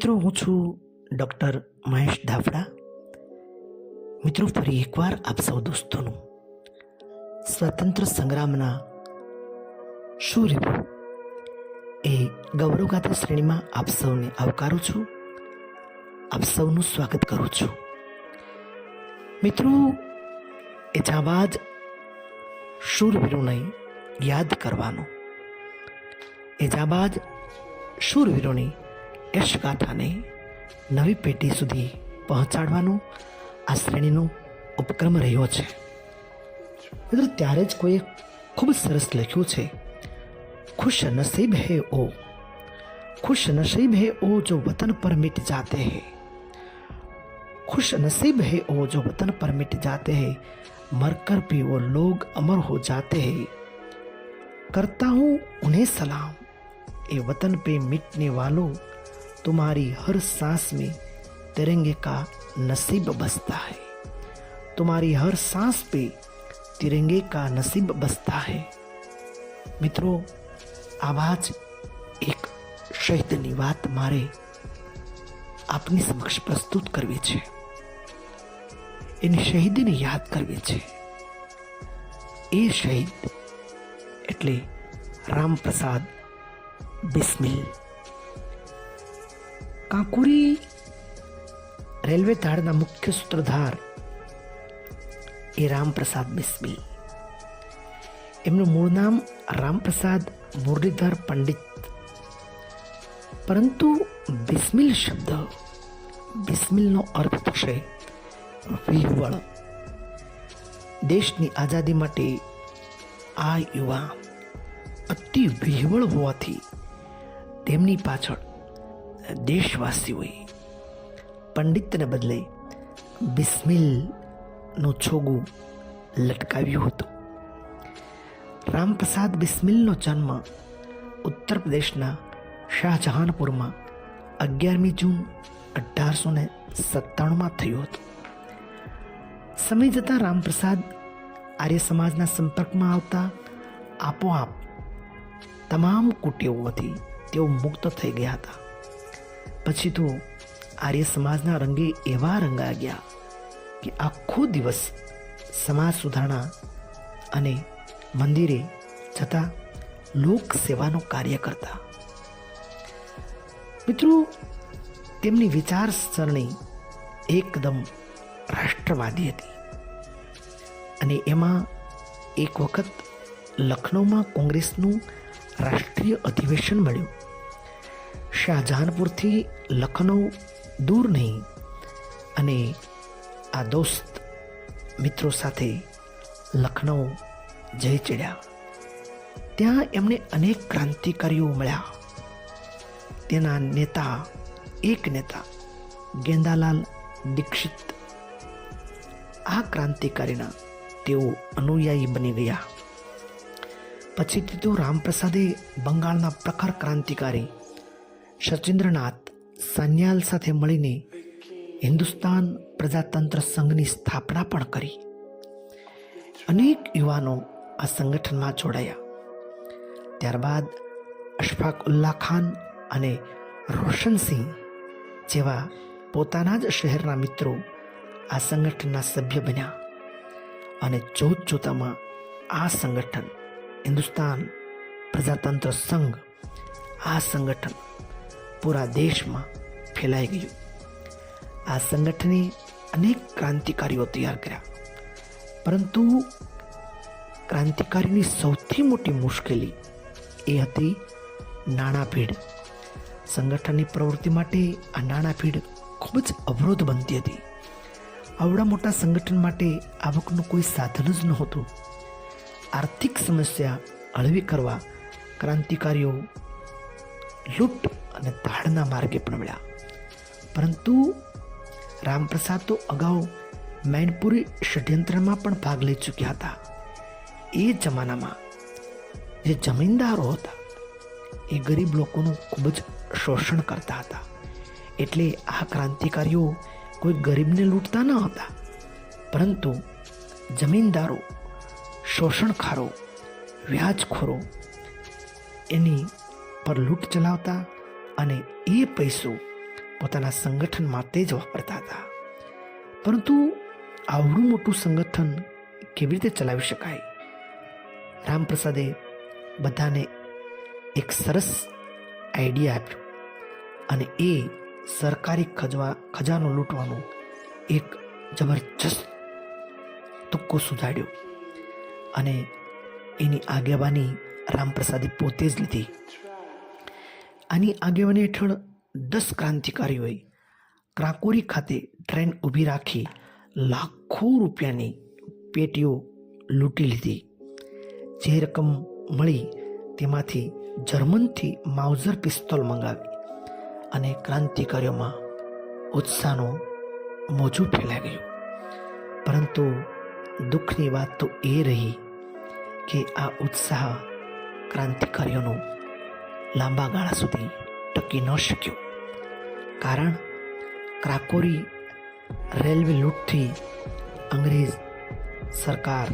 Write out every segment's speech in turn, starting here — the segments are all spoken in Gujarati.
મિત્રો, હું છું ડૉક્ટર મહેશ દાફડા મિત્રો, ફરી એકવાર આપ સૌ દોસ્તોનું સ્વતંત્ર સંગ્રામના શૂરવીરો એ ગૌરવગાથા શ્રેણીમાં આપ સૌને આવકારું છું. આપ સૌનું સ્વાગત કરું છું. મિત્રો, એ જાબાજ શૂરવીરોને યાદ કરવાનો. એ જાબાજ શૂરવીરોની યશગાથાને નવી પેઢી સુધી પહોંચાડવાનો આ શ્રેણીનો ઉપક્રમ રહ્યો છે મિત્રો ત્યારે જ કોઈએ ખૂબ સરસ લખ્યું છે खुश नसीब है ओ खुश नसीब है ओ जो वतन पर मिट जाते हैं खुश नसीब है ओ जो वतन पर मिट जाते हैं मरकर भी वो लोग अमर हो जाते हैं करता हूँ उन्हें सलाम ये वतन पे मिटने वालों तुम्हारी हर सांस में तिरंगे का नसीब बसता है तुम्हारी हर सांस पे तिरंगे का नसीब बसता है મિત્રો આવા જ એક શહીદની વાત મારે આપની સમક્ષ પ્રસ્તુત કરવી છે એની શહીદીને યાદ કરવી છે એ શહીદ એટલે રામપ્રસાદ બિસ્મિલ કાંકુરી રેલવે તાળના મુખ્ય સૂત્રધાર એ રામપ્રસાદ બિસ્મિલ. એમનું મૂળ નામ રામપ્રસાદ મુરલીધર પંડિત. પરંતુ બિસ્મિલ શબ્દ, બિસ્મિલનો અર્થ થશે વિહવળ. દેશની આઝાદી માટે આ યુવા અતિ વિહવળ હોવાથી તેમની પાછળ દેશવાસીઓએ પંડિતને બદલે બિસ્મિલનું છોગું લટકાવ્યું હતું. રામપ્રસાદ બિસ્મિલનો જન્મ ઉત્તર પ્રદેશના શાહજહાનપુરમાં અગિયારમી જૂન અઢારસો ને સત્તાણુંમાં થયો હતો. સમય જતાં રામપ્રસાદ આર્ય સમાજના સંપર્કમાં આવતા આપોઆપ તમામ કુટીઓમાંથી તેઓ મુક્ત થઈ ગયા હતા. પછી તો આર્ય સમાજના રંગે એવા રંગા ગયા કે આખો દિવસ સમાજ સુધારણા અને મંદિરે જતા લોક કાર્ય કરતા. મિત્રો, તેમની વિચારસરણી એકદમ રાષ્ટ્રવાદી હતી. અને એમાં એક વખત લખનૌમાં કોંગ્રેસનું રાષ્ટ્રીય અધિવેશન મળ્યું. શાહજહાનપુરથી લખનૌ દૂર નહીં. અને આ દોસ્ત મિત્રો સાથે લખનૌ જઈ ચડ્યા. ત્યાં એમને અનેક ક્રાંતિકારીઓ મળ્યા. તેના નેતા, એક નેતા, ગેંદાલાલ દીક્ષિત. આ ક્રાંતિકારીના તેઓ અનુયાયી બની ગયા. પછી તો રામપ્રસાદે બંગાળના પ્રખર ક્રાંતિકારી સચિન્દ્રનાથ સાન્યાલ સાથે મળીને હિન્દુસ્તાન પ્રજાતંત્ર સંઘની સ્થાપના પણ કરી. અનેક યુવાનો આ સંગઠનમાં જોડાયા. ત્યારબાદ અશફાક ઉલ્લા ખાન અને રોશનસિંહ જેવા પોતાના જ શહેરના મિત્રો આ સંગઠનના સભ્ય બન્યા અને જોત જોતામાં આ સંગઠન હિન્દુસ્તાન પ્રજાતંત્ર સંઘ આ સંગઠન પૂરા દેશમાં ફેલાઈ ગયું. આ સંગઠને અનેક ક્રાંતિકારીઓ તૈયાર કર્યા. પરંતુ ક્રાંતિકારીની સૌથી મોટી મુશ્કેલી એ હતી નાણાભીડ સંગઠનની પ્રવૃત્તિ માટે આ નાણાભીડ ખૂબ જ અવરોધ બનતી હતી. આવડા મોટા સંગઠન માટે આવકનું કોઈ સાધન જ નહોતું. આર્થિક સમસ્યા હળવી કરવા ક્રાંતિકારીઓ લૂંટ અને ધાડના માર્ગે પણ મળ્યા. પરંતુ રામપ્રસાદ તો અગાઉ મૈનપુરી ષડયંત્રમાં પણ ભાગ લઈ ચૂક્યા હતા. એ જમાનામાં જે જમીનદારો હતા, એ ગરીબ લોકોનું ખૂબ જ શોષણ કરતા હતા. એટલે આ ક્રાંતિકારીઓ કોઈ ગરીબને લૂંટતા ન હતા. પરંતુ જમીનદારો, શોષણખારો, વ્યાજખોરો એની પર લૂંટ ચલાવતા અને એ પૈસો પોતાના સંગઠન માટે જ વાપરતા હતા. પરંતુ આવડું મોટું સંગઠન કેવી રીતે ચલાવી શકાય? રામપ્રસાદે બધાને એક સરસ આઈડિયા આપ્યો અને એ સરકારી ખજવા, ખજાનો લૂંટવાનો એક જબરજસ્ત તુક્કો સુધાર્યો અને એની આગેવાની રામપ્રસાદે પોતે જ લીધી. આની આગેવાની હેઠળ દસ ક્રાંતિકારીઓએ ક્રાકોરી ખાતે ટ્રેન ઊભી રાખી લાખો રૂપિયાની પેટીઓ લૂંટી લીધી. જે રકમ મળી તેમાંથી જર્મનથી માઉઝર પિસ્તોલ મંગાવી અને ક્રાંતિકારીઓમાં ઉત્સાહનો મોજું ફેલાઈ ગયું. પરંતુ દુઃખની વાત તો એ રહી કે આ ઉત્સાહ ક્રાંતિકારીઓનો લાંબા ગાળા સુધી ટકી ન શક્યો. કારણ ક્રાકોરી રેલવે લૂંટથી અંગ્રેજ સરકાર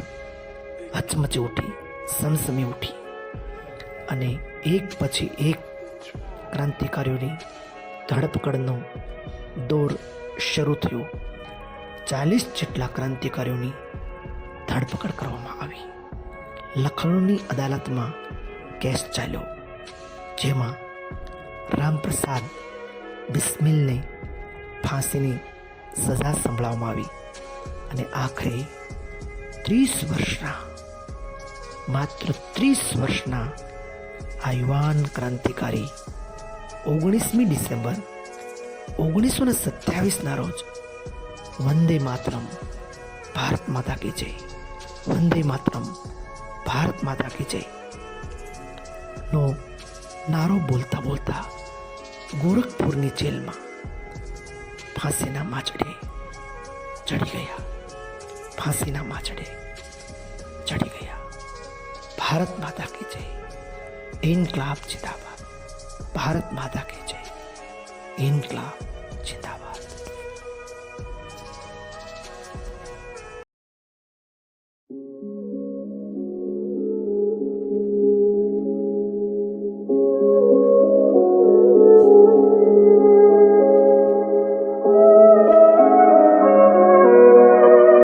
હચમચી ઉઠી સમસમી ઉઠી અને એક પછી એક ક્રાંતિકારીઓની ધરપકડનો દોર શરૂ થયો. ચાલીસ જેટલા ક્રાંતિકારીઓની ધરપકડ કરવામાં આવી. લખનૌની અદાલતમાં કેસ ચાલ્યો. જેમાં રામપ્રસાદ બિસ્મિલને ફાંસીની સજા સંભળાવવામાં આવી અને આખરે ત્રીસ વર્ષના, માત્ર ત્રીસ વર્ષના આ યુવાન ક્રાંતિકારી ઓગણીસમી ડિસેમ્બર ઓગણીસો ને સત્યાવીસના રોજ વંદે માતરમ ભારત માતા કી જય. વંદે માતરમ ભારત માતા કી જય. નો નારો બોલતા બોલતા ગોરખપુરની જેલમાં ફાંસીના માચડે ચડી ગયા. ફાંસીના માચડે ચડી ગયા. ભારત માતા કે જય. ઇનકલાબ જિંદાબાદ. ભારત માતા કે જય. ઇનકલાબ જિંદાબાદ.